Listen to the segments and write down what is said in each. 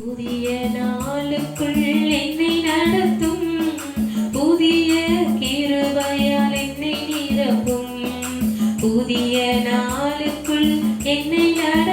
புதிய நாளுக்குள் என்னை நடத்தும். புதிய கிருபையால் என்னை நிரப்பும். புதிய நாளுக்குள் என்னை நட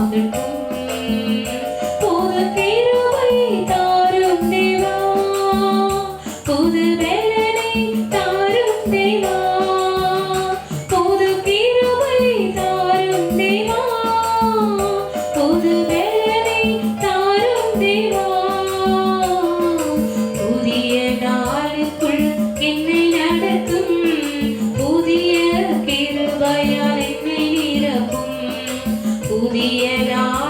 under the Sunniyaga